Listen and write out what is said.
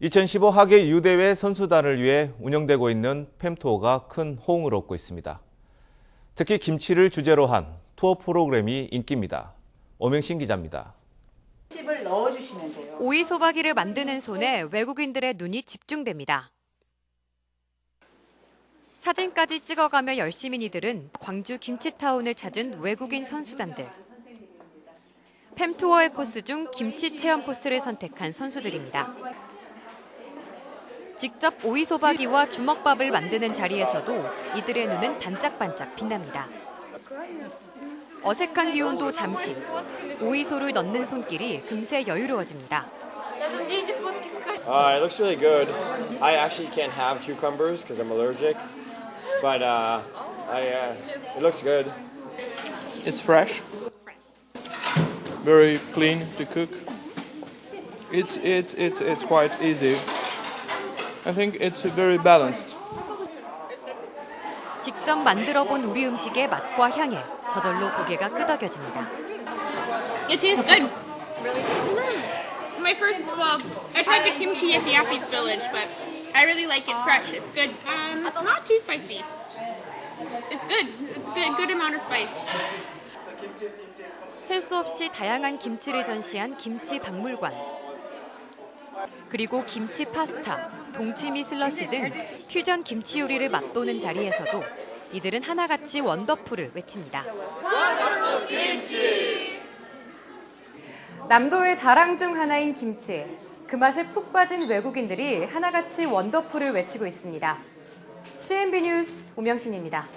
2015 하계 유대회 선수단을 위해 운영되고 있는 팸투어가 큰 호응을 얻고 있습니다. 특히 김치를 주제로 한 투어 프로그램이 인기입니다. 오명신 기자입니다. 칩을 넣어주시면 돼요. 오이 소박이를 만드는 손에 외국인들의 눈이 집중됩니다. 사진까지 찍어가며 열심인 이들은 광주 김치타운을 찾은 외국인 선수단들. 팸투어의 코스 중 김치 체험 코스를 선택한 선수들입니다. 직접 오이 소박이와 주먹밥을 만드는 자리에서도 이들의 눈은 반짝반짝 빛납니다. 어색한 기운도 잠시, 오이소를 넣는 손길이 금세 여유로워집니다. Uh, it looks really good. I actually can't have cucumbers because I'm allergic, but uh, I, uh, it looks good. It's fresh, very clean to cook. It's it's it's it's quite easy. I think it's very balanced. 직접 만들어 본 우리 음식의 맛과 향에 저절로 고개가 끄덕여집니다. It tastes good. Really? My first, well, I tried the kimchi at the Athletes Village, but I really like it fresh. It's good. Um, not too spicy. It's good. It's good. Good amount of spice. 셀수 없이 다양한 김치를 전시한 김치 박물관. 그리고 김치 파스타, 동치미 슬러시 등 퓨전 김치 요리를 맛보는 자리에서도 이들은 하나같이 원더풀을 외칩니다. 남도의 자랑 중 하나인 김치. 그 맛에 푹 빠진 외국인들이 하나같이 원더풀을 외치고 있습니다. CNB 뉴스 오명신입니다.